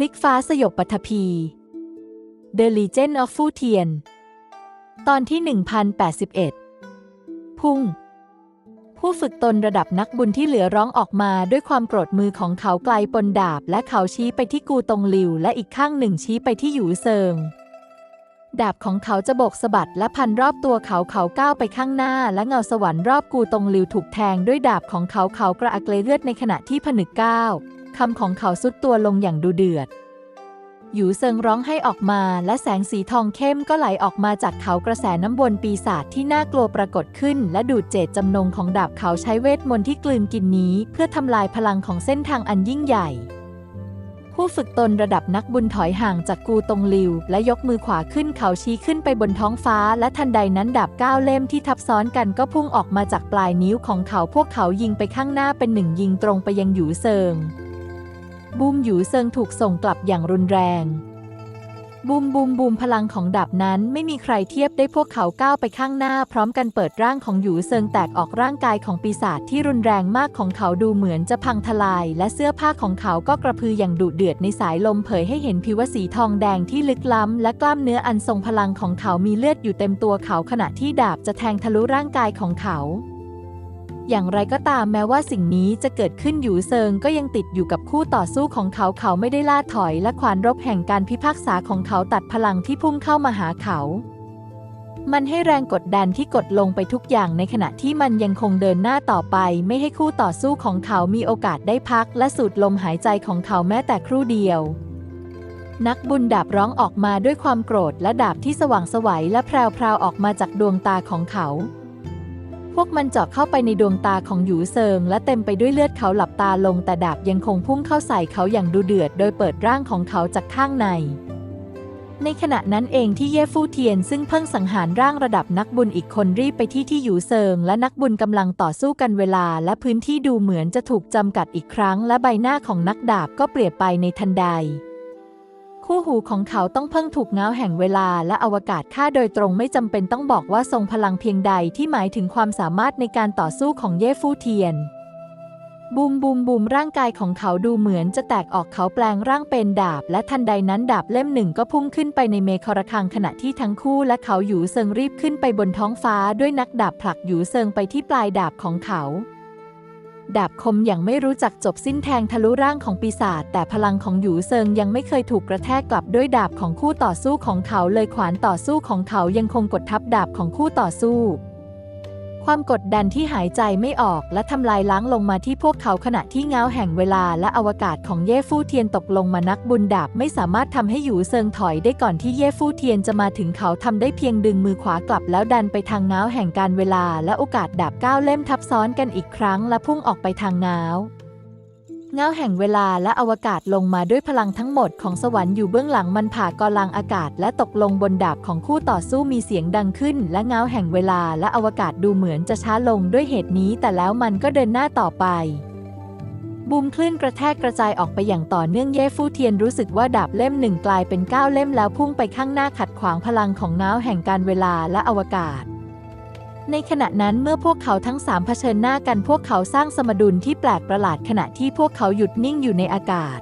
ลิกฟ้าสยบปัทภี The Legend of Fu Tian ตอนที่ 1081 พุ่ง ผู้ฝึกตนระดับนักบุญที่เหลือร้องออกมาด้วยความโกรธมือของเขาไกลปนดาบ และเขาชี้ไปที่กูตงหลิว และอีกข้างหนึ่งชี้ไปที่หยูเซิง ดาบของเขาจะโบกสะบัดและพันรอบตัวเขาเขาก้าวไปข้างหน้า และเงาสวรรค์รอบกูตงหลิวถูกแทงด้วยดาบของเขาเขากระอักเลเลือดในขณะที่ผนึกก้าว คำของเขาสุดตัวลงอย่างดูเดือด หยูเซิงร้องให้ออกมาและแสงสีทองเข้มก็ไหลออกมาจากเขากระแสน้ำวนปีศาจที่น่ากลัวปรากฏขึ้น และดูดเจตจำนงของดาบเขาใช้เวทมนต์ที่กลืนกินนี้ เพื่อทำลายพลังของเส้นทางอันยิ่งใหญ่ผู้ฝึกตนระดับนักบุญถอยห่างจากกูตงลิว และยกมือขวาขึ้นเขาชี้ขึ้นไปบนท้องฟ้า และทันใดนั้นดาบก้าวเล่มที่ทับซ้อนกันก็พุ่งออกมาจากปลายนิ้วของเขาพวกเขายิงไปข้างหน้าเป็นหนึ่งยิงตรงไปยังหยูเซิง บูมหยูเซิงถูกส่งกลับอย่างรุนแรง บูมบูมบูมพลังของดาบนั้นไม่มีใครเทียบได้พวกเขาก้าวไปข้างหน้า พร้อมกันเปิดร่างของหยูเซิงแตกออกร่างกายของปีศาจที่รุนแรงมากของเขาดูเหมือนจะพังทลาย และเสื้อผ้าของเขาก็กระพืออย่างดุเดือดในสายลมเผยให้เห็นผิวสีทองแดงที่ลึกล้ำ และกล้ามเนื้ออันทรงพลังของเขามีเลือดอยู่เต็มตัวเขาขณะที่ดาบจะแทงทะลุร่างกายของเขา อย่างไรก็ตามแม้ว่าสิ่งนี้จะเกิดขึ้นอยู่เซิงก็ยังติดอยู่กับคู่ต่อสู้ของเขาเขาไม่ได้ล่าถอยและขวานรบแห่งการพิพากษาของเขาตัดพลังที่พุ่งเข้ามาหาเขา มันให้แรงกดดันที่กดลงไปทุกอย่างในขณะที่มันยังคงเดินหน้าต่อไป ไม่ให้คู่ต่อสู้ของเขามีโอกาสได้พัก และสูดลมหายใจของเขาแม้แต่ครู่เดียวนักบุญดาบร้องออกมาด้วยความโกรธและดาบที่สว่างสวัยและแพรวๆออกมาจากดวงตาของเขา พวกมันเจาะเข้าไปในดวงตาของหยูเซิง และเต็มไปด้วยเลือดเขาหลับตาลงแต่ดาบยังคงพุ่งเข้าใส่เขาอย่างดูเดือด โดยเปิดร่างของเขาจากข้างใน ในขณะนั้นเองที่เย่ฟู่เทียนซึ่งเพิ่งสังหารร่างระดับนักบุญอีกคนรีบไปที่ที่หยูเซิง และนักบุญกำลังต่อสู้กันเวลา และพื้นที่ดูเหมือนจะถูกจำกัดอีกครั้ง และใบหน้าของนักดาบก็เปลี่ยนไปในทันใด คู่หูของเขาต้องเพิ่งถูกเงาแห่งเวลาและอวกาศฆ่าโดยตรงไม่จำเป็นต้องบอกว่าทรงพลังเพียงใดที่หมายถึงความสามารถในการต่อสู้ของเย่ฟู่เทียนบูมบูมบูมร่างกายของเขาดูเหมือนจะแตกออกเขาแปลงร่างเป็นดาบ และทันใดนั้นดาบเล่มหนึ่งก็พุ่งขึ้นไปในเมฆระคังขณะที่ทั้งคู่และเขาหยูเซิงรีบขึ้นไปบนท้องฟ้าด้วยนักดาบผลักหยูเซิงไปที่ปลายดาบของเขา ดาบคมอย่างไม่รู้จักจบสิ้นแทงทะลุร่างของปีศาจแต่พลังของหยูเซิงยังไม่เคยถูกกระแทกกลับด้วยดาบของคู่ต่อสู้ของเขาเลยขวานต่อสู้ของเขายังคงกดทับดาบของคู่ต่อสู้ ความกดดันที่หายใจไม่ออกและทำลายล้างลงมาที่พวกเขาขณะที่เงาแห่งเวลาและอวกาศของเย่ฟู่เทียนตกลงมานักบุญดาบไม่สามารถทำให้หยูเซิงถอยได้ก่อนที่เย่ฟู่เทียนจะมาถึงเขาทำได้เพียงดึงมือขวากลับแล้วดันไปทางเงาแห่งการเวลาและโอกาสดาบก้าวเล่มทับซ้อนกันอีกครั้งและพุ่งออกไปทางเงา เงาแห่งเวลาและอวกาศลงมาด้วยพลังทั้งหมดของสวรรค์อยู่เบื้องหลังมันผ่ากอลังอากาศ และตกลงบนดาบของคู่ต่อสู้มีเสียงดังขึ้น และเงาแห่งเวลาและอวกาศดูเหมือนจะช้าลงด้วยเหตุนี้ แต่แล้วมันก็เดินหน้าต่อไป บูมคลื่นกระแทกกระจายออกไปอย่างต่อเนื่องเย่ฟู่เทียนรู้สึกว่าดาบเล่มหนึ่งกลายเป็นเก้าเล่มแล้วพุ่งไปข้างหน้าขัดขวางพลังของเงาแห่งการเวลาและอวกาศ ในขณะนั้นเมื่อพวกเขาทั้งสามเผชิญหน้ากันพวกเขาสร้างสมดุลที่แปลกประหลาดขณะที่พวกเขาหยุดนิ่งอยู่ในอากาศ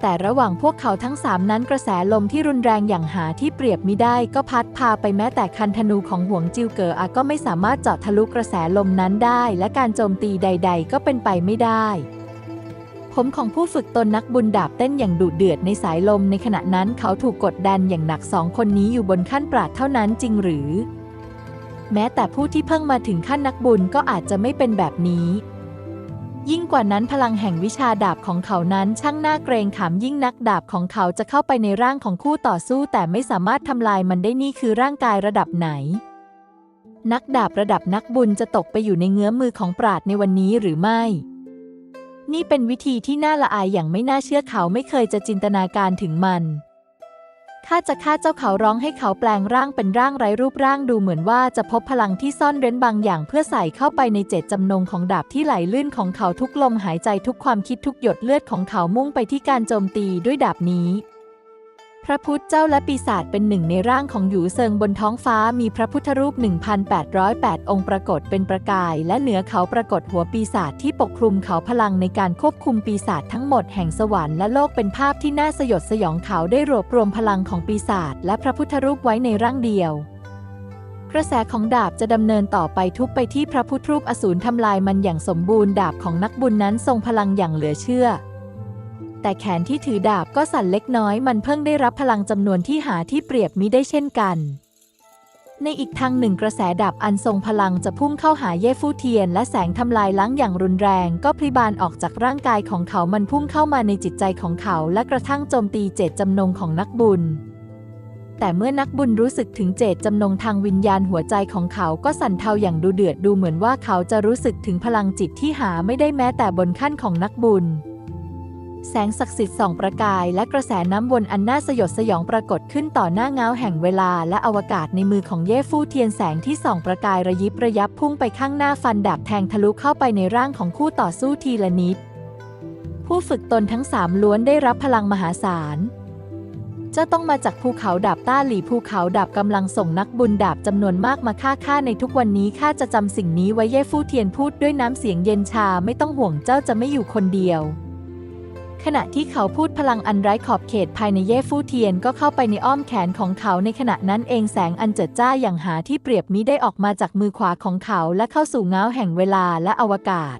แต่ระหว่างพวกเขาทั้งสามนั้นกระแสลมที่รุนแรงอย่างหาที่เปรียบมิได้ก็พัดพาไปแม้แต่คันธนูของห่วงจิวเกออาก็ไม่สามารถเจาะทะลุกระแสลมนั้นได้ และการโจมตีใด ๆ ก็เป็นไปไม่ได้ผมของผู้ฝึกตนนักบุญดาบเต้นอย่างดุเดือดในสายลมในขณะนั้นเขาถูกกดดันอย่างหนักสองคนนี้อยู่บนขั้นปราดเท่านั้นจริงหรือ แม้แต่ผู้ที่เพิ่งมาถึงขั้นนักบุญก็อาจจะไม่เป็นแบบนี้ ยิ่งกว่านั้นพลังแห่งวิชาดาบของเขานั้นช่างน่าเกรงขามยิ่งนักดาบของเขาจะเข้าไปในร่างของคู่ต่อสู้แต่ไม่สามารถทำลายมันได้นี่คือร่างกายระดับไหน นักดาบระดับนักบุญจะตกไปอยู่ในเงื้อมือของปราดในวันนี้หรือไม่นี่เป็นวิธีที่น่าละอายอย่างไม่น่าเชื่อเขาไม่เคยจะจินตนาการถึงมัน ข้าจะฆ่าเจ้าเขาร้องให้เขาแปลงร่างเป็นร่างไร้รูปร่างดูเหมือนว่าจะพบพลังที่ซ่อนเร้นบางอย่างเพื่อใส่เข้าไปในเจตจำนงของดาบที่ไหลลื่นของเขาทุกลมหายใจทุกความคิดทุกหยดเลือดของเขามุ่งไปที่การโจมตีด้วยดาบนี้ ระพุทธเจ้าและปีศาจเป็นหนึ่งในร่างของหยูเซิงบนท้องฟ้ามีพระพุทธรูป 1,808 องค์ปรากฏเป็นประกาย และเหนือเขาปรากฏหัวปีศาจที่ปกคลุมเขาพลังในการควบคุมปีศาจทั้งหมดแห่งสวรรค์และโลกเป็นภาพที่น่าสยดสยองเขาได้รวบรวมพลังของปีศาจและพระพุทธรูปไว้ในร่างเดียวกระแสของดาบจะดำเนินต่อไปทุบไปที่พระพุทธรูปอสูรทำลายมันอย่างสมบูรณ์ดาบของนักบุญนั้นทรงพลังอย่างเหลือเชื่อ แต่แขนที่ถือดาบก็สั่นเล็กน้อยมันเพิ่งได้รับพลังจำนวนที่หาที่เปรียบมิได้เช่นกัน ในอีกทางหนึ่งกระแสดาบอันทรงพลังจะพุ่งเข้าหาเย่ฟู่เทียน และแสงทำลายล้างอย่างรุนแรง ก็พลิบานออกจากร่างกายของเขามันพุ่งเข้ามาในจิตใจของเขา และกระทั่งโจมตีเจตจำนงของนักบุญแต่เมื่อนักบุญรู้สึกถึงเจตจำนงทางวิญญาณหัวใจของเขาก็สั่นเทาอย่างดูเดือดดูเหมือนว่าเขาจะรู้สึกถึงพลังจิตที่หาไม่ได้แม้แต่บนขั้นของนักบุญ แสงศักดิ์สิทธิ์ส่องประกายและกระแสน้ำวนอันน่าสยดสยองปรากฏขึ้นต่อหน้าเงาแห่งเวลาและอวกาศในมือของเย่ฟู่เทียนแสงที่ส่องประกายระยิบระยับพุ่งไปข้างหน้าฟันดาบแทงทะลุเข้าไปในร่างของคู่ต่อสู้ทีละนิด ผู้ฝึกตนทั้งสามล้วนได้รับพลังมหาศาลจะต้องมาจากภูเขาดาบต้าหลี่ภูเขาดาบกำลังส่งนักบุญดาบจำนวนมากมาฆ่าข้าในทุกวันนี้ข้าจะจำสิ่งนี้ไว้เย่ฟู่เทียนพูดด้วยน้ำเสียงเย็นชาไม่ต้องห่วงเจ้าจะไม่อยู่คนเดียว ขณะที่เขาพูดพลังอันไร้ขอบเขตภายในเย่ฟู่เทียนก็เข้าไปในอ้อมแขนของเขาในขณะนั้นเองแสงอันเจิดจ้าอย่างหาที่เปรียบมิได้ออกมาจากมือขวาของเขาและเข้าสู่เงาแห่งเวลาและอวกาศ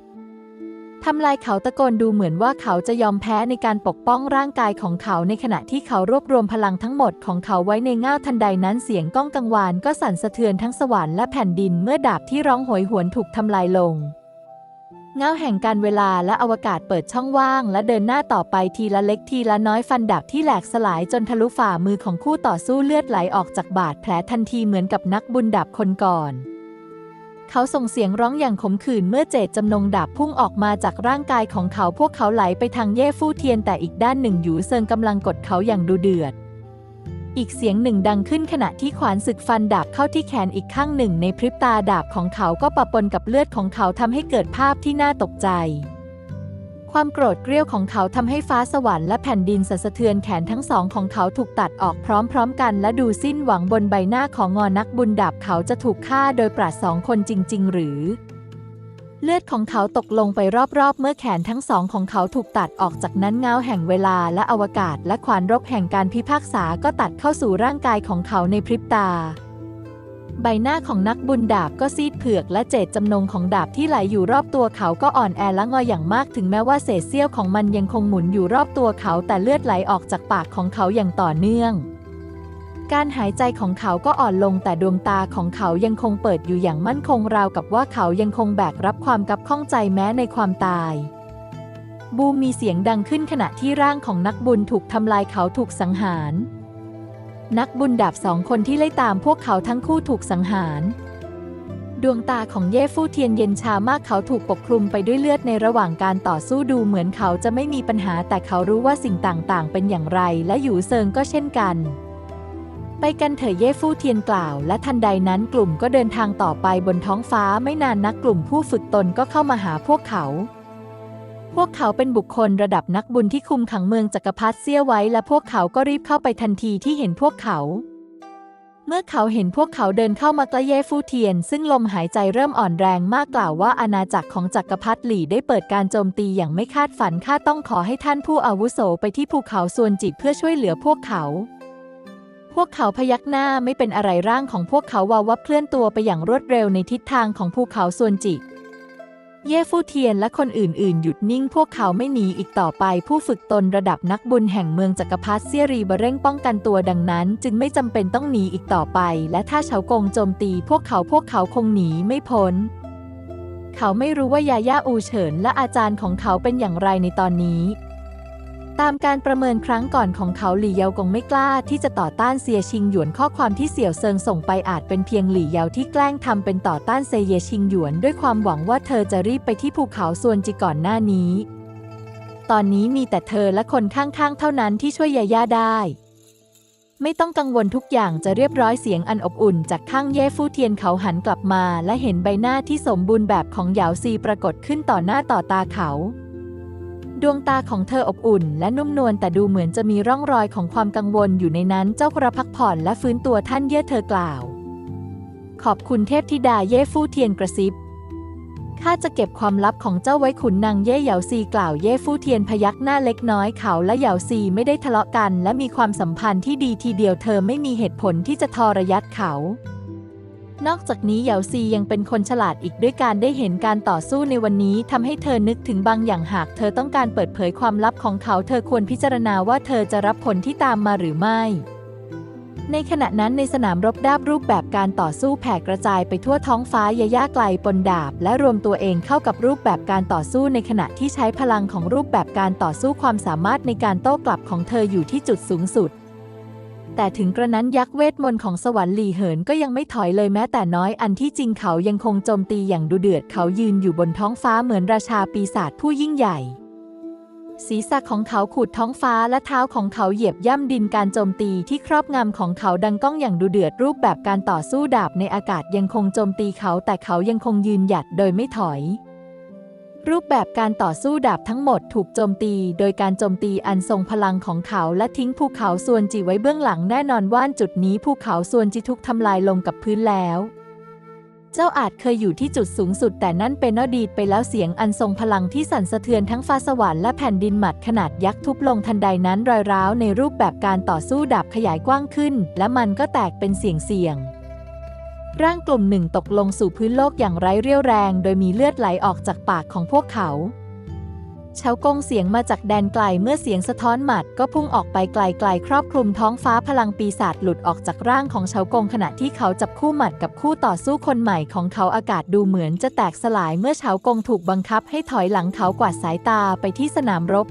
ทำลายเขาตะโกนดูเหมือนว่าเขาจะยอมแพ้ในการปกป้องร่างกายของเขาในขณะที่เขารวบรวมพลังทั้งหมดของเขาไว้ในเงาทันใดนั้นเสียงก้องกังวานก็สั่นสะเทือนทั้งสวรรค์และแผ่นดินเมื่อดาบที่ร้องโหยหวนถูกทำลายลง เงาแห่งการเวลาและอวกาศเปิดช่องว่าง และเดินหน้าต่อไปทีละเล็กทีละน้อยฟันดาบที่แหลกสลายจนทะลุฝ่ามือของคู่ต่อสู้เลือดไหลออกจากบาดแผลทันทีเหมือนกับนักบุญดาบคนก่อน เขาส่งเสียงร้องอย่างขมขื่นเมื่อเจตจำนงดาบพุ่งออกมาจากร่างกายของเขาพวกเขาไหลไปทางเย่ฟู่เทียนแต่อีกด้านหนึ่งหยูเซิงกำลังกดเขาอย่างดูเดือด อีกเสียงหนึ่งดังขึ้นขณะที่ขวานศึกฟันดาบเข้าที่แขนอีกข้างหนึ่งในพริบตาดาบของเขาก็ปะปนกับเลือดของเขาทำให้เกิดภาพที่น่าตกใจ ความโกรธเกรี้ยวของเขาทำให้ฟ้าสวรรค์และแผ่นดินสั่นสะเทือนแขนทั้งสองของเขาถูกตัดออกพร้อมๆกัน และดูสิ้นหวังบนใบหน้าของงอนักบุญดาบเขาจะถูกฆ่าโดยปราดสองคนจริง ๆ หรือ เลือดของเขาตกลงไปรอบๆ เมื่อแขนทั้งสองของเขาถูกตัดออกจากนั้นเงาแห่งเวลาและอวกาศและขวานรบแห่งการพิพากษาก็ตัดเข้าสู่ร่างกายของเขาในพริบตา ใบหน้าของนักบุญดาบก็ซีดเผือกและเจตจำนงของดาบที่ไหลอยู่รอบตัวเขาก็อ่อนแอและงออย่างมากถึงแม้ว่าเศษเสี้ยวของมันยังคงหมุนอยู่รอบตัวเขาแต่เลือดไหลออกจากปากของเขาอย่างต่อเนื่อง การหายใจของเขาก็อ่อนลงแต่ดวงตาของเขายังคงเปิดอยู่อย่างมั่นคงราวกับว่าเขายังคงแบกรับความกับข้องใจแม้ในความตาย บูมมีเสียงดังขึ้นขณะที่ร่างของนักบุญถูกทำลายเขาถูกสังหาร นักบุญดาบสองคนที่ไล่ตามพวกเขาทั้งคู่ถูกสังหาร ดวงตาของเย่ฟู่เทียนเย็นชามากเขาถูกปกคลุมไปด้วยเลือดในระหว่างการต่อสู้ดูเหมือนเขาจะไม่มีปัญหาแต่เขารู้ว่าสิ่งต่างๆ เป็นอย่างไรและหยูเซิงก็เช่นกัน ไปกันเถอะเย่ฟู่เทียนกล่าว และทันใดนั้นกลุ่มก็เดินทางต่อไปบนท้องฟ้าไม่นานนักกลุ่มผู้ฝึกตนก็เข้ามาหาพวกเขา พวกเขาเป็นบุคคลระดับนักบุญที่คุมขังเมืองจักรพรรดิเสี้ยไว้ และพวกเขาก็รีบเข้าไปทันทีที่เห็นพวกเขา เมื่อเขาเห็นพวกเขาเดินเข้ามาใกล้เย่ฟู่เทียน ซึ่งลมหายใจเริ่มอ่อนแรงมากกล่าวว่าอาณาจักรของจักรพรรดิหลี่ได้เปิดการโจมตีอย่างไม่คาดฝันข้าต้องขอให้ท่านผู้อาวุโสไปที่ภูเขาส่วนจิตเพื่อช่วยเหลือพวกเขา วกเขาพยักหน้าไม่เป็นอะไรร่างของพวกเขาวาวับเคลื่อนตัวไปอย่างรวดเร็วในทิศทางของภูเขาส่วนจิ เย่ฟู่เทียนและคนอื่น ๆ หยุดนิ่งพวกเขาไม่หนีอีกต่อไป ผู้ฝึกตนระดับนักบุญแห่งเมืองจักรพรรดิเซียรีบเร่งป้องกันตัวดังนั้น จึงไม่จำเป็นต้องหนีอีกต่อไป และถ้าเฉากงโจมตีพวกเขาพวกเขาคงหนีไม่พ้นเขาไม่รู้ว่ายาย่าอูเฉินและอาจารย์ของเขาเป็นอย่างไรในตอนนี้ ตามการประเมินครั้งก่อนของเขาหลี่เยากงไม่กล้าที่จะต่อต้านเซียชิงหยวนข้อความที่เสี่ยวเซิงส่งไปอาจเป็นเพียงหลี่เยาที่แกล้งทำเป็นต่อต้านเซเยชิงหยวนด้วยความหวังว่าเธอจะรีบไปที่ภูเขาส่วนจิก่อนหน้านี้ ตอนนี้มีแต่เธอและคนข้างๆ เท่านั้นที่ช่วยยาย่าได้ ไม่ต้องกังวลทุกอย่างจะเรียบร้อยเสียงอันอบอุ่น จากข้างเย่ฟู่เทียนเขาหันกลับมา และเห็นใบหน้าที่สมบูรณ์แบบของหยาวซีปรากฏขึ้นต่อหน้าต่อตาเขา ดวงตาของเธออบอุ่น และนุ่มนวลแต่ดูเหมือนจะมีร่องรอยของความกังวลอยู่ในนั้นเจ้าคระพักผ่อนและฟื้นตัวท่านเย่เธอกล่าว ขอบคุณเทพธิดาเย่ฟู่เทียนกระซิบข้าจะเก็บความลับของเจ้าไว้ขุนนางเย่เหยาซีกล่าวเย่ฟู่เทียนพยักหน้าเล็กน้อยเขาและเหยาซีไม่ได้ทะเลาะกัน และมีความสัมพันธ์ที่ดีทีเดียวเธอไม่มีเหตุผลที่จะทรยัดเขา นอกจากนี้เหยาซียังเป็นคนฉลาดอีกด้วยการได้เห็นการต่อสู้ในวันนี้ทำให้เธอนึกถึงบางอย่างหากเธอต้องการเปิดเผยความลับของเขา เธอควรพิจารณาว่าเธอจะรับผลที่ตามมาหรือไม่ ในขณะนั้นในสนามรบดาบรูปแบบการต่อสู้แผ่กระจายไปทั่วท้องฟ้ายาย่าไกลปนดาบ และรวมตัวเองเข้ากับรูปแบบการต่อสู้ในขณะที่ใช้พลังของรูปแบบการต่อสู้ความสามารถในการโต้กลับของเธออยู่ที่จุดสูงสุด แต่ถึงกระนั้นยักษ์เวทมนต์ของสวรรค์หลี่เหินก็ยังไม่ถอยเลยแม้แต่น้อยอันที่จริงเขายังคงโจมตีอย่างดุเดือดเขายืนอยู่บนท้องฟ้าเหมือนราชาปีศาจผู้ยิ่งใหญ่ ศีรษะของเขาขูดท้องฟ้าและเท้าของเขาเหยียบย่ำดินการโจมตีที่ครอบงำของเขาดังก้องอย่างดุเดือดรูปแบบการต่อสู้ดาบในอากาศยังคงโจมตีเขาแต่เขายังคงยืนหยัดโดยไม่ถอย รูปแบบการต่อสู้ดาบทั้งหมดถูกโจมตี โดยการโจมตีอันทรงพลังของเขาและทิ้งภูเขาส่วนจีไว้เบื้องหลังแน่นอนว่านจุดนี้ภูเขาส่วนจีทุกทำลายลงกับพื้นแล้ว เจ้าอาจเคยอยู่ที่จุดสูงสุดแต่นั่นเป็นอดีตไปแล้วเสียงอันทรงพลังที่สั่นสะเทือนทั้งฟ้าสวรรค์และแผ่นดินหมัดขนาดยักษ์ทุบลงทันใดนั้นรอยร้าวในรูปแบบการต่อสู้ดาบขยายกว้างขึ้น และมันก็แตกเป็นเสียงเสียง ร่างกลุ่มหนึ่งตกลงสู่พื้นโลกอย่างไร้เรี่ยวแรง โดยมีเลือดไหลออกจากปากของพวกเขาเฉากงเสียงมาจากแดนไกลเมื่อเสียงสะท้อนหมัดก็พุ่งออกไปไกลๆ ครอบคลุมท้องฟ้าพลังปีศาจหลุดออกจากร่างของเฉากงขณะที่เขาจับคู่หมัดกับคู่ต่อสู้คนใหม่ของเขาอากาศดูเหมือนจะแตกสลายเมื่อเฉากงถูกบังคับให้ถอยหลังเขากวาดสายตาไปที่สนามรบ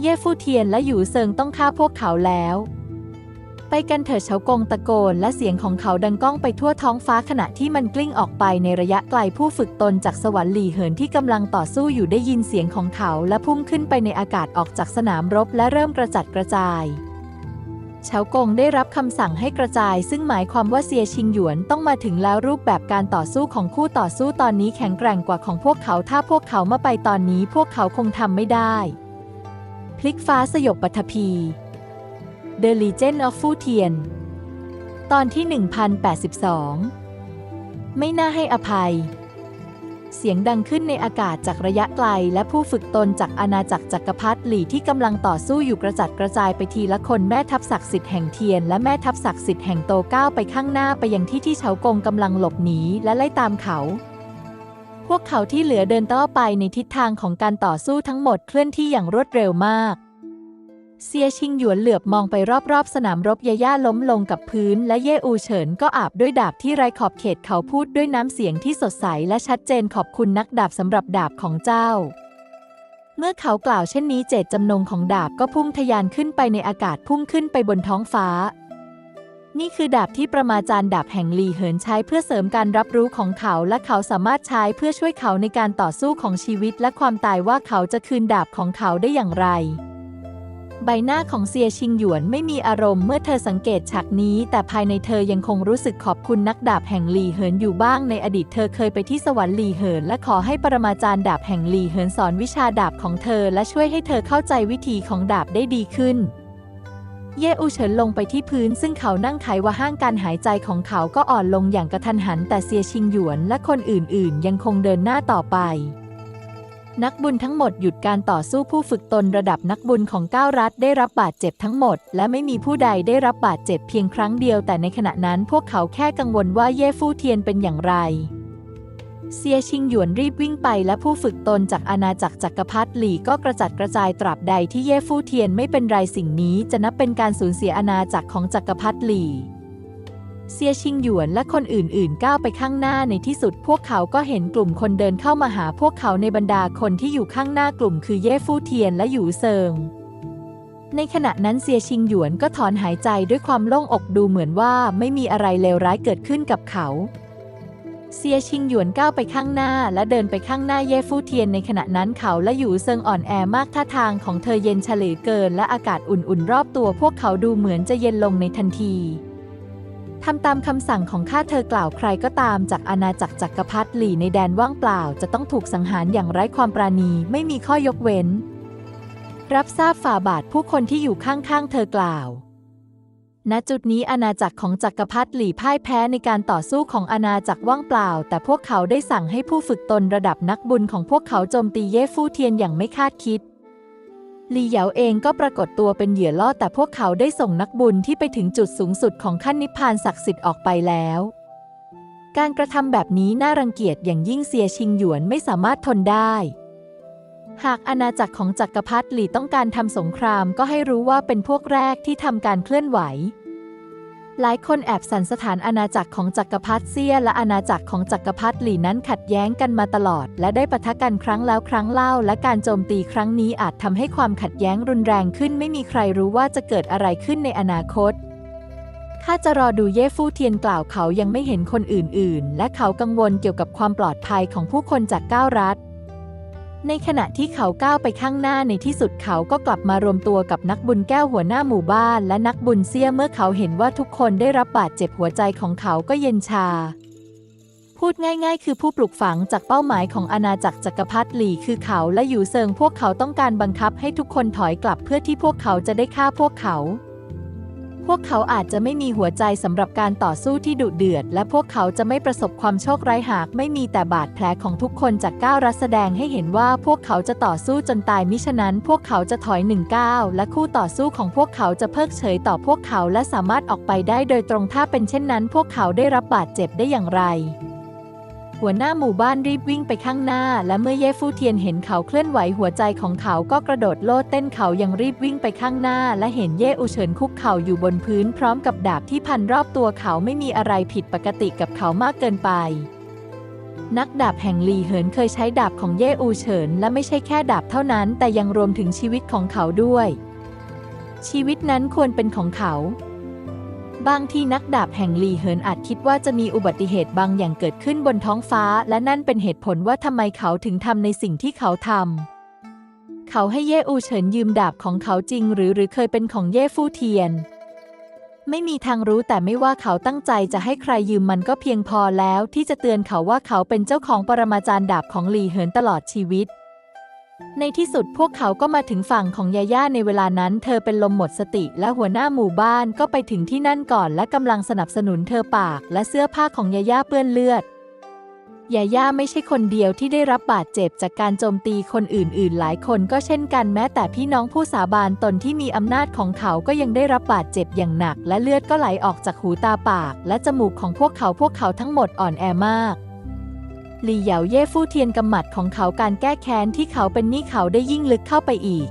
เย่ฟู่เทียนและหยูเซิงต้องฆ่าพวกเขาแล้ว ไปกันเถิดเฉากงตะโกน และเสียงของเขาดังก้องไปทั่วท้องฟ้าขณะที่มันกลิ้งออกไปในระยะไกลผู้ฝึกตนจากสวรรค์หลี่เหินที่กำลังต่อสู้อยู่ได้ยินเสียงของเขา และพุ่งขึ้นไปในอากาศออกจากสนามรบและเริ่มกระจัดกระจายเฉากงได้รับคำสั่งให้กระจาย ซึ่งหมายความว่าเซียชิงหยวนต้องมาถึงแล้วรูปแบบการต่อสู้ของคู่ต่อสู้ตอนนี้แข็งแกร่งกว่าของพวกเขาถ้าพวกเขามาไปตอนนี้พวกเขาคงทำไม่ได้ พลิกฟ้าสยบปัทภี The Legend of Fu Tian ตอนที่ 1082 ไม่น่าให้อภัย เสียงดังขึ้นในอากาศจากระยะไกล และผู้ฝึกตนจากอาณาจักรจักรพรรดิหลี่ที่กำลังต่อสู้อยู่กระจัดกระจายไปทีละคนแม่ทัพศักดิ์สิทธิ์แห่งเทียน และแม่ทัพศักดิ์สิทธิ์แห่งโตก้าวไปข้างหน้าไปยังที่ที่เฉากงกำลังหลบหนีและไล่ตามเขาพวกเขาที่เหลือเดินต่อไปในทิศทางของการต่อสู้ทั้งหมดเคลื่อนที่อย่างรวดเร็วมาก เซียชิงหยวนเหลือบมองไปรอบๆ สนามรบยาย่าล้มลงกับพื้น และเย่อูเฉินก็อาบด้วยดาบที่ไร้ขอบเขตเขาพูดด้วยน้ำเสียงที่สดใสและชัดเจนขอบคุณนักดาบสำหรับดาบของเจ้า เมื่อเขากล่าวเช่นนี้เจตจำนงของดาบก็พุ่งทะยานขึ้นไปในอากาศพุ่งขึ้นไปบนท้องฟ้า นี่คือดาบที่ประมาจารย์ดาบแห่งลีเหินใช้เพื่อเสริมการรับรู้ของเขา และเขาสามารถใช้เพื่อช่วยเขาในการต่อสู้ของชีวิตและความตายว่าเขาจะคืนดาบของเขาได้อย่างไร ใบหน้าของเซียชิงหยวนไม่มีอารมณ์เมื่อเธอสังเกตฉากนี้ แต่ภายในเธอยังคงรู้สึกขอบคุณนักดาบแห่งหลีเหินอยู่บ้างในอดีตเธอเคยไปที่สวรรค์หลีเหิน และขอให้ปรมาจารย์ดาบแห่งหลีเหินสอนวิชาดาบของเธอ และช่วยให้เธอเข้าใจวิธีของดาบได้ดีขึ้น เย่อูเฉินลงไปที่พื้น ซึ่งเขานั่งไขว่าห้างการหายใจของเขาก็อ่อนลงอย่างกระทันหัน แต่เซียชิงหยวนและคนอื่นๆ ยังคงเดินหน้าต่อไป นักบุญทั้งหมดหยุดการต่อสู้ผู้ฝึกตนระดับนักบุญของเก้ารัฐได้รับบาดเจ็บทั้งหมด และไม่มีผู้ใดได้รับบาดเจ็บเพียงครั้งเดียวแต่ในขณะนั้นพวกเขาแค่กังวลว่าเย่ฟู่เทียนเป็นอย่างไรเซียชิงหยวนรีบวิ่งไปและผู้ฝึกตนจากอาณาจักรจักรพรรดิหลี่ก็กระจัดกระจายตราบใดที่เย่ฟู่เทียนไม่เป็นไรสิ่งนี้จะนับเป็นการสูญเสียอาณาจักรของจักรพรรดิหลี่ เซียชิงหยวนและคนอื่นๆ ก้าวไปข้างหน้าในที่สุด พวกเขาก็เห็นกลุ่มคนเดินเข้ามาหาพวกเขาในบรรดาคนที่อยู่ข้างหน้ากลุ่มคือเย่ฟู่เทียนและหยูเซิง ในขณะนั้นเซียชิงหยวนก็ถอนหายใจด้วยความโล่งอกดูเหมือนว่าไม่มีอะไรเลวร้ายเกิดขึ้นกับเขาเซียชิงหยวนก้าวไปข้างหน้าและเดินไปข้างหน้าเย่ฟู่เทียนในขณะนั้นเขาและหยูเซิงอ่อนแอมากท่าทางของเธอเย็นเฉลยเกิน และอากาศอุ่นๆ รอบตัวพวกเขาดูเหมือนจะเย็นลงในทันที ทำตามคำสั่งของข้าเธอกล่าวใครก็ตามจากอาณาจักรจักรพรรดิหลี่ในแดนว่างเปล่า จะต้องถูกสังหารอย่างไร้ความปราณีไม่มีข้อยกเว้น รับทราบฝ่าบาทผู้คนที่อยู่ข้างๆเธอกล่าว ณจุดนี้อาณาจักรของจักรพรรดิหลี่พ่ายแพ้ในการต่อสู้ของอาณาจักรว่างเปล่า แต่พวกเขาได้สั่งให้ผู้ฝึกตนระดับนักบุญของพวกเขาโจมตีเย่ฟู่เทียนอย่างไม่คาดคิด ลีเหยาเองก็ปรากฏตัวเป็นเหยื่อล่อแต่พวกเขาได้ส่งนักบุญที่ไปถึงจุดสูงสุดของขั้นนิพพานศักดิ์สิทธิ์ออกไปแล้ว การกระทำแบบนี้น่ารังเกียจอย่างยิ่งเสียชิงหยวนไม่สามารถทนได้ หากอาณาจักรของจักรพรรดิหลี่ต้องการทำสงครามก็ให้รู้ว่าเป็นพวกแรกที่ทำการเคลื่อนไหว หลายคนแอบสันสถานอาณาจักรของจักรพรรดิเซีย และอาณาจักรของจักรพรรดิหลี่นั้นขัดแย้งกันมาตลอด และได้ปะทะกันครั้งแล้วครั้งเล่า และการโจมตีครั้งนี้อาจทำให้ความขัดแย้งรุนแรงขึ้น ไม่มีใครรู้ว่าจะเกิดอะไรขึ้นในอนาคตถ้าจะรอดูเย่ฟู่เทียนกล่าวเขายังไม่เห็นคนอื่น ๆ และเขากังวลเกี่ยวกับความปลอดภัยของผู้คนจากก้ารัฐ ในขณะที่เขาก้าวไปข้างหน้าในที่สุดเขาก็กลับมารวมตัวกับนักบุญแก้วหัวหน้าหมู่บ้าน และนักบุญเสี้ยเมื่อเขาเห็นว่าทุกคนได้รับบาดเจ็บหัวใจของเขาก็เย็นชา พูดง่ายๆ คือผู้ปลุกฝังจากเป้าหมายของอาณาจักรจักรพรรดิหลี่คือเขาและอยู่เซิงพวกเขาต้องการบังคับให้ทุกคนถอยกลับเพื่อที่พวกเขาจะได้ฆ่าพวกเขา พวกเขาอาจจะไม่มีหัวใจสำหรับการต่อสู้ที่ดุเดือด และพวกเขาจะไม่ประสบความโชคร้ายหากไม่มีแต่บาดแผลของทุกคนจากก้าวรัสแสดงให้เห็นว่าพวกเขาจะต่อสู้จนตายมิฉะนั้น พวกเขาจะถอยหนึ่งก้าวและคู่ต่อสู้ของพวกเขาจะเพิกเฉยต่อพวกเขาและสามารถออกไปได้โดยตรงถ้าเป็นเช่นนั้น พวกเขาได้รับบาดเจ็บได้อย่างไร หัวหน้าหมู่บ้านรีบวิ่งไปข้างหน้า และเมื่อเย่ฟู่เทียนเห็นเขาเคลื่อนไหวหัวใจของเขาก็กระโดดโลดเต้นเขายังรีบวิ่งไปข้างหน้า และเห็นเย่อูเฉินคุกเข่าอยู่บนพื้นพร้อมกับดาบที่พันรอบตัวเขาไม่มีอะไรผิดปกติกับเขามากเกินไป นักดาบแห่งลีเหินเคยใช้ดาบของเย่อูเฉิน และไม่ใช่แค่ดาบเท่านั้น แต่ยังรวมถึงชีวิตของเขาด้วย ชีวิตนั้นควรเป็นของเขา บางทีนักดาบแห่งลีเหินอาจคิดว่าจะมีอุบัติเหตุบางอย่างเกิดขึ้นบนท้องฟ้า และนั่นเป็นเหตุผลว่าทำไมเขาถึงทำในสิ่งที่เขาทำ เขาให้เย่อูเฉินยืมดาบของเขาจริง หรือหรือเคยเป็นของเย่ฟู่เทียน ไม่มีทางรู้แต่ไม่ว่าเขาตั้งใจจะให้ใครยืมมันก็เพียงพอแล้วที่จะเตือนเขาว่าเขาเป็นเจ้าของปรมาจารย์ดาบของลีเหินตลอดชีวิต ในที่สุดพวกเขาก็มาถึงฝั่งของยาย่าในเวลานั้น เธอเป็นลมหมดสติ และหัวหน้าหมู่บ้านก็ไปถึงที่นั่นก่อน และกำลังสนับสนุนเธอปาก และเสื้อผ้าของยาย่าเปื้อนเลือดยาย่าไม่ใช่คนเดียวที่ได้รับบาดเจ็บจากการโจมตีคนอื่นๆ หลายคนก็เช่นกันแม้แต่พี่น้องผู้สาบานตนที่มีอำนาจของเขาก็ยังได้รับบาดเจ็บอย่างหนัก และเลือดก็ไหลออกจากหูตาปาก และจมูกของพวกเขาพวกเขาทั้งหมดอ่อนแอมาก หลี่เหยาเย่ฟู่เทียนกำหมัดของเขาการแก้แค้นที่เขาเป็นหนี้เขาได้ยิ่งลึกเข้าไปอีก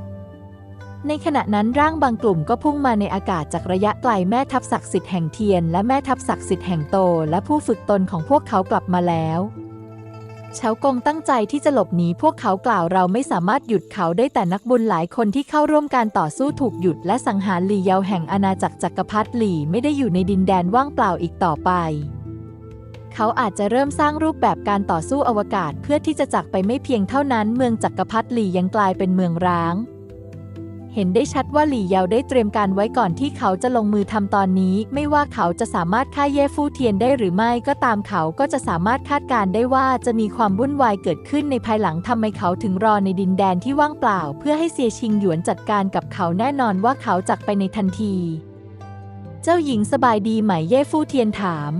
ในขณะนั้นร่างบางกลุ่มก็พุ่งมาในอากาศจากระยะไกลแม่ทัพศักดิ์สิทธิ์แห่งเทียน และแม่ทัพศักดิ์สิทธิ์แห่งโต และผู้ฝึกตนของพวกเขากลับมาแล้วเฉากงตั้งใจที่จะหลบหนีพวกเขากล่าวเราไม่สามารถหยุดเขาได้แต่นักบุญหลายคนที่เข้าร่วมการต่อสู้ถูกหยุด และสังหารหลี่เยาแห่งอาณาจักรจักรพรรดิหลี่ไม่ได้อยู่ในดินแดนว่างเปล่าอีกต่อไป เขาอาจจะเริ่มสร้างรูปแบบการต่อสู้อวกาศเพื่อที่จะจักไปไม่เพียงเท่านั้นเมืองจักรพรรดิหลี่ยังกลายเป็นเมืองร้าง เห็นได้ชัดว่าหลี่เยาได้เตรียมการไว้ก่อนที่เขาจะลงมือทำตอนนี้ ไม่ว่าเขาจะสามารถฆ่าเย่ฟู่เทียนได้หรือไม่ก็ตามเขาก็จะสามารถคาดการได้ว่าจะมีความวุ่นวายเกิดขึ้นในภายหลังทำไมเขาถึงรอในดินแดนที่ว่างเปล่า เพื่อให้เซียชิงหยวนจัดการกับเขาแน่นอนว่าเขาจักไปในทันที เจ้าหญิงสบายดีไหมเย่ฟู่เทียนถาม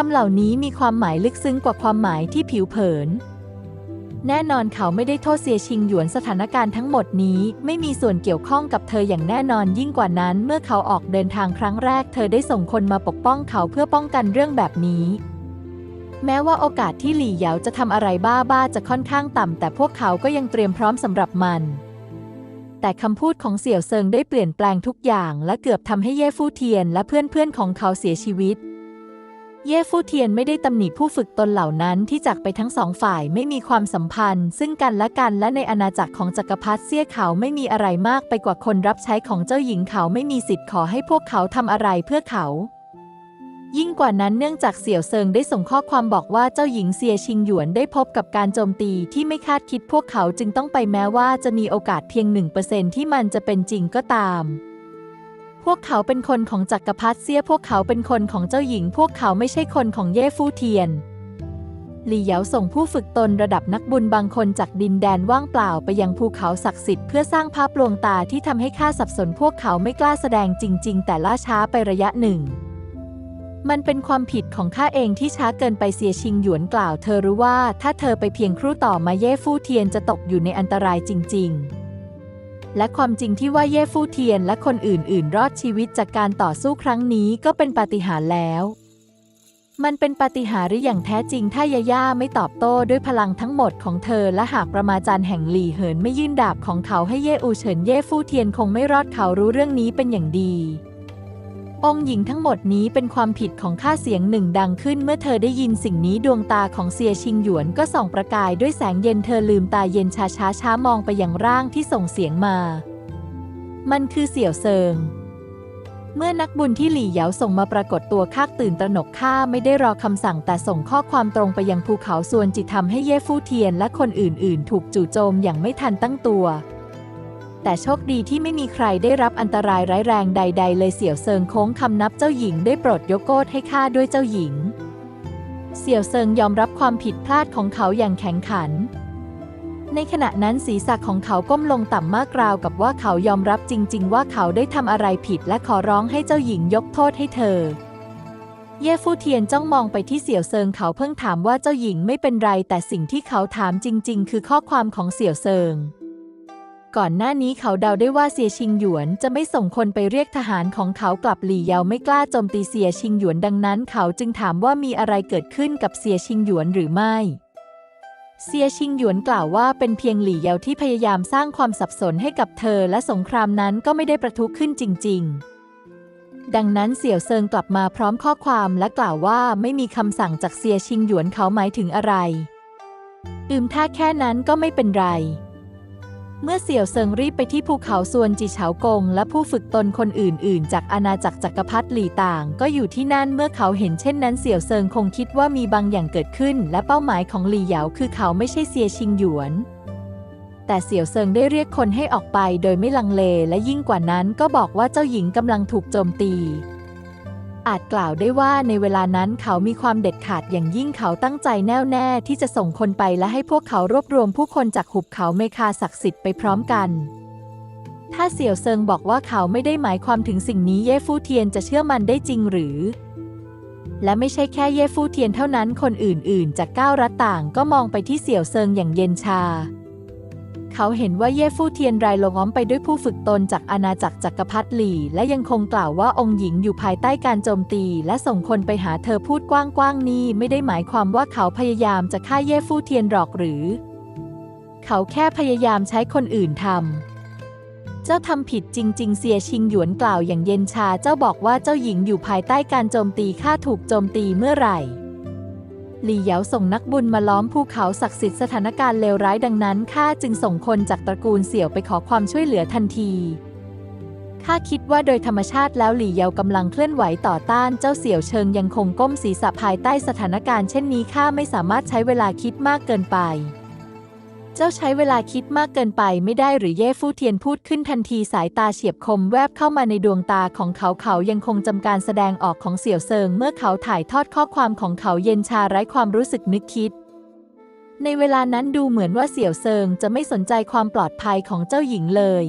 คำเหล่านี้มีความหมายลึกซึ้งกว่าความหมายที่ผิวเผิน แน่นอนเขาไม่ได้โทษเสียชิงหยวนสถานการณ์ทั้งหมดนี้ไม่มีส่วนเกี่ยวข้องกับเธออย่างแน่นอนยิ่งกว่านั้น เมื่อเขาออกเดินทางครั้งแรก เธอได้ส่งคนมาปกป้องเขาเพื่อป้องกันเรื่องแบบนี้ แม้ว่าโอกาสที่หลี่เหยาจะทำอะไรบ้าๆจะค่อนข้างต่ำแต่พวกเขาก็ยังเตรียมพร้อมสำหรับมันแต่คำพูดของเสี่ยวเซิงได้เปลี่ยนแปลงทุกอย่างและเกือบทำให้เย่ฟู่เทียนและเพื่อนๆของเขาเสียชีวิต เย่ฟู่เทียนไม่ได้ตำหนิผู้ฝึกตนเหล่านั้นที่จากไปทั้งสองฝ่ายไม่มีความสัมพันธ์ ซึ่งกันและกันและในอาณาจักรของจักรพรรดิเซี่ยเขาไม่มีอะไรมากไปกว่าคนรับใช้ของเจ้าหญิงเขาไม่มีสิทธิ์ขอให้พวกเขาทำอะไรเพื่อเขา ยิ่งกว่านั้นเนื่องจากเสี่ยวเซิงได้ส่งข้อความบอกว่าเจ้าหญิงเซียชิงหยวนได้พบกับการโจมตีที่ไม่คาดคิดพวกเขาจึงต้องไปแม้ว่าจะมีโอกาสเพียงหนึ่งเปอร์เซนที่มันจะเป็นจริงก็ตาม พวกเขาเป็นคนของจักรพรรดิเซียพวกเขาเป็นคนของเจ้าหญิง พวกเขาไม่ใช่คนของเย่ฟู่เทียน หลี่เหยาส่งผู้ฝึกตนระดับนักบุญบางคนจากดินแดนว่างเปล่าไปยังภูเขาศักดิ์สิทธิ์เพื่อสร้างภาพลวงตาที่ทำให้ข้าสับสน พวกเขาไม่กล้าแสดงจริง ๆ แต่ล่าช้าไประยะหนึ่งมันเป็นความผิดของข้าเองที่ช้าเกินไปเสียชิงหยวนกล่าว เธอรู้ว่าถ้าเธอไปเพียงครู่ต่อมาเย่ฟู่เทียนจะตกอยู่ในอันตรายจริง ๆ และความจริงที่ว่าเย่ฟู่เทียนและคนอื่น ๆ รอดชีวิตจากการต่อสู้ครั้งนี้ก็เป็นปาฏิหาริย์แล้ว มันเป็นปาฏิหาริย์อย่างแท้จริงถ้ายาย่าไม่ตอบโต้ด้วยพลังทั้งหมดของเธอ และหากประมาจารย์แห่งหลี่เหินไม่ยื่นดาบของเขาให้เย่อูเฉินเย่ฟู่เทียนคงไม่รอดเขารู้เรื่องนี้เป็นอย่างดี องหญิงทั้งหมดนี้เป็นความผิดของข้าเสียงหนึ่งดังขึ้นเมื่อเธอได้ยินสิ่งนี้ดวงตาของเซียชิงหยวนก็ส่องประกายด้วยแสงเย็นเธอลืมตาเย็นช้าช้าช้ามองไปยังร่างที่ส่งเสียงมา มันคือเสี่ยวเซิง เมื่อนักบุญที่หลี่เหยาส่งมาปรากฏตัวข้าตื่นตระหนกข้าไม่ได้รอคำสั่งแต่ส่งข้อความตรงไปยังภูเขาส่วนจิตทำให้เย่ฟู่เทียนและคนอื่น ๆ ถูกจู่โจมอย่างไม่ทันตั้งตัว แต่โชคดีที่ไม่มีใครได้รับอันตรายร้ายแรงใด ๆ เลยเสี่ยวเซิงโค้งคำนับเจ้าหญิงได้โปรดยกโทษให้ข้าด้วยเจ้าหญิง เสี่ยวเซิงยอมรับความผิดพลาดของเขาอย่างแข็งขัน ในขณะนั้นศีรษะของเขาก้มลงต่ำมากราวกับว่าเขายอมรับจริง ๆ ว่าเขาได้ทำอะไรผิดและขอร้องให้เจ้าหญิงยกโทษให้เธอเย่ฟู่เทียนจ้องมองไปที่เสี่ยวเซิงเขาเพิ่งถามว่าเจ้าหญิงไม่เป็นไรแต่สิ่งที่เขาถามจริง ๆ คือข้อความของเสี่ยวเซิง ก่อนหน้านี้เขาเดาได้ว่าเสียชิงหยวนจะไม่ส่งคนไปเรียกทหารของเขากลับหลี่เยาไม่กล้าโจมตีเสียชิงหยวนดังนั้น เขาจึงถามว่ามีอะไรเกิดขึ้นกับเสียชิงหยวนหรือไม่เซียชิงหยวนกล่าวว่าเป็นเพียงหลี่เยาที่พยายามสร้างความสับสนให้กับเธอและสงครามนั้นก็ไม่ได้ประทุขึ้นจริง ๆ ดังนั้นเสี่ยวเซิงกลับมาพร้อมข้อความและกล่าวว่าไม่มีคำสั่งจากเซียชิงหยวนเขาหมายถึงอะไร อืมถ้าแค่นั้นก็ไม่เป็นไร เมื่อเสี่ยวเซิงรีบไปที่ภูเขาซวนจีเฉากง และผู้ฝึกตนคนอื่น ๆ จากอาณาจักรจักรพรรดิหลี่ต่าง ก็อยู่ที่นั่นเมื่อเขาเห็นเช่นนั้นเสี่ยวเซิงคงคิดว่ามีบางอย่างเกิดขึ้น และเป้าหมายของหลี่เหยาคือเขาไม่ใช่เซียชิงหยวน แต่เสี่ยวเซิงได้เรียกคนให้ออกไปโดยไม่ลังเลและยิ่งกว่านั้นก็บอกว่าเจ้าหญิงกำลังถูกโจมตี อาจกล่าวได้ว่าในเวลานั้นเขามีความเด็ดขาดอย่างยิ่งเขาตั้งใจแน่วแน่ที่จะส่งคนไปและให้พวกเขารวบรวมผู้คนจากหุบเขาเมคาศักดิ์สิทธิ์ไปพร้อมกัน ถ้าเสี่ยวเซิงบอกว่าเขาไม่ได้หมายความถึงสิ่งนี้เย่ฟู่เทียนจะเชื่อมันได้จริงหรือ และไม่ใช่แค่เย่ฟู่เทียนเท่านั้นคนอื่นๆ จากก้าวรัฐต่างก็มองไปที่เสี่ยวเซิงอย่างเย็นชา เขาเห็นว่าเย่ฟู่เทียนรายล้อมไปด้วยผู้ฝึกตนจากอาณาจักรจักรพรรดิหลี่ และยังคงกล่าวว่าองค์หญิงอยู่ภายใต้การโจมตี และส่งคนไปหาเธอพูดกว้างๆนี่ไม่ได้หมายความว่าเขาพยายามจะฆ่าเย่ฟู่เทียนหรอกหรือ เขาแค่พยายามใช้คนอื่นทำเจ้าทำผิดจริง ๆ เสียชิงหยวนกล่าวอย่างเย็นชาเจ้าบอกว่าเจ้าหญิงอยู่ภายใต้การโจมตีข้าถูกโจมตีเมื่อไหร่ หลี่เหยาส่งนักบุญมาล้อมภูเขาศักดิ์สิทธิ์สถานการณ์เลวร้ายดังนั้นข้าจึงส่งคนจากตระกูลเสี่ยวไปขอความช่วยเหลือทันทีข้าคิดว่าโดยธรรมชาติแล้วหลี่เหยากำลังเคลื่อนไหวต่อต้านเจ้าเสี่ยวเชิงยังคงก้มศีรษะภายใต้สถานการณ์เช่นนี้ข้าไม่สามารถใช้เวลาคิดมากเกินไป เจ้าใช้เวลาคิดมากเกินไปไม่ได้หรือเย่ฟู่เทียนพูดขึ้นทันทีสายตาเฉียบคมแวบเข้ามาในดวงตาของเขาเขายังคงจำการแสดงออกของเสี่ยวเซิง เมื่อเขาถ่ายทอดข้อความของเขาเย็นชาไร้ความรู้สึกนึกคิด ในเวลานั้นดูเหมือนว่าเสี่ยวเซิงจะไม่สนใจความปลอดภัยของเจ้าหญิงเลย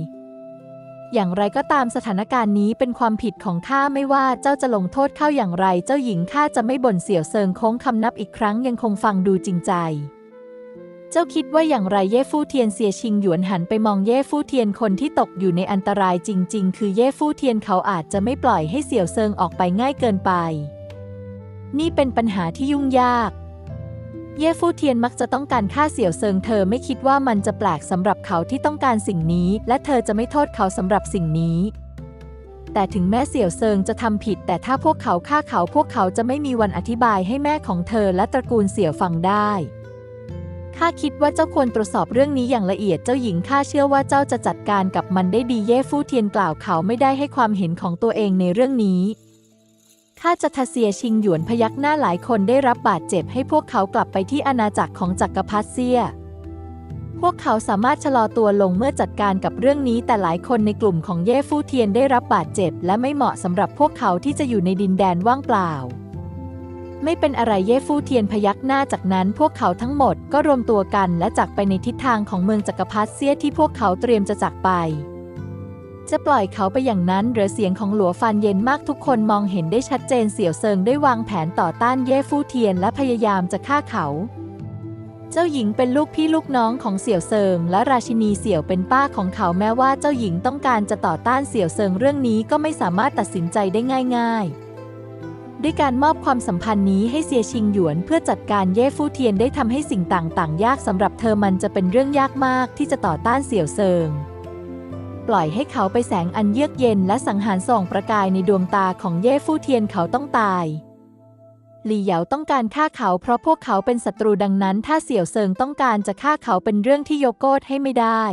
อย่างไรก็ตามสถานการณ์นี้เป็นความผิดของข้าไม่ว่าเจ้าจะลงโทษเข้าอย่างไร เจ้าหญิงข้าจะไม่บ่นเสี่ยวเซิงโค้งคำนับอีกครั้งยังคงฟังดูจริงใจ เจ้าคิดว่าอย่างไรเย่ฟู่เทียนเสียชิงหยวนหันไปมองเย่ฟู่เทียนคนที่ตกอยู่ในอันตรายจริง ๆ คือเย่ฟู่เทียนเขาอาจจะไม่ปล่อยให้เสี่ยวเซิงออกไปง่ายเกินไป นี่เป็นปัญหาที่ยุ่งยาก เย่ฟู่เทียนมักจะต้องการฆ่าเสี่ยวเซิงเธอไม่คิดว่ามันจะแปลกสำหรับเขาที่ต้องการสิ่งนี้ และเธอจะไม่โทษเขาสำหรับสิ่งนี้ แต่ถึงแม้เสี่ยวเซิงจะทำผิด แต่ถ้าพวกเขาฆ่าเขาพวกเขาจะไม่มีวันอธิบายให้แม่ของเธอและตระกูลเสี่ยวฟังได้ ข้าคิดว่าเจ้าควรตรวจสอบเรื่องนี้อย่างละเอียดเจ้าหญิงข้าเชื่อว่าเจ้าจะจัดการกับมันได้ดีเย่ฟู่เทียนกล่าวเขาไม่ได้ให้ความเห็นของตัวเองในเรื่องนี้ข้าจะทะเสียชิงหยวนพยักหน้าหลายคนได้รับบาดเจ็บให้พวกเขากลับไปที่อาณาจักรของจักรพรรดิเซีย พวกเขาสามารถชะลอตัวลงเมื่อจัดการกับเรื่องนี้แต่หลายคนในกลุ่มของเย่ฟู่เทียนได้รับบาดเจ็บ และไม่เหมาะสำหรับพวกเขาที่จะอยู่ในดินแดนว่างเปล่า ไม่เป็นอะไรเย่ฟู่เทียนพยักหน้าจากนั้นพวกเขาทั้งหมดก็รวมตัวกันและจักไปในทิศทางของเมืองจักรพรรดิเสียที่พวกเขาเตรียมจะจักไป จะปล่อยเขาไปอย่างนั้นหรือเสียงของหลัวฟันเย็นมากทุกคนมองเห็นได้ชัดเจนเสี่ยวเซิงได้วางแผนต่อต้านเย่ฟู่เทียนและพยายามจะฆ่าเขา เจ้าหญิงเป็นลูกพี่ลูกน้องของเสี่ยวเซิง และราชินีเสี่ยวเป็นป้าของเขาแม้ว่าเจ้าหญิงต้องการจะต่อต้านเสี่ยวเซิงเรื่องนี้ก็ไม่สามารถตัดสินใจได้ง่าย ๆ ด้วยการมอบความสัมพันธ์นี้ให้เซียชิงหยวนเพื่อจัดการเย่ฟู่เทียนได้ทำให้สิ่งต่างๆ ยากสำหรับเธอมันจะเป็นเรื่องยากมากที่จะต่อต้านเสี่ยวเซิง ปล่อยให้เขาไปแสงอันเยือกเย็นและสังหารส่องประกายในดวงตาของเย่ฟู่เทียนเขาต้องตายหลี่เหยาต้องการฆ่าเขาเพราะพวกเขาเป็นศัตรูดังนั้น ถ้าเสี่ยวเซิงต้องการจะฆ่าเขาเป็นเรื่องที่ยกโกดให้ไม่ได้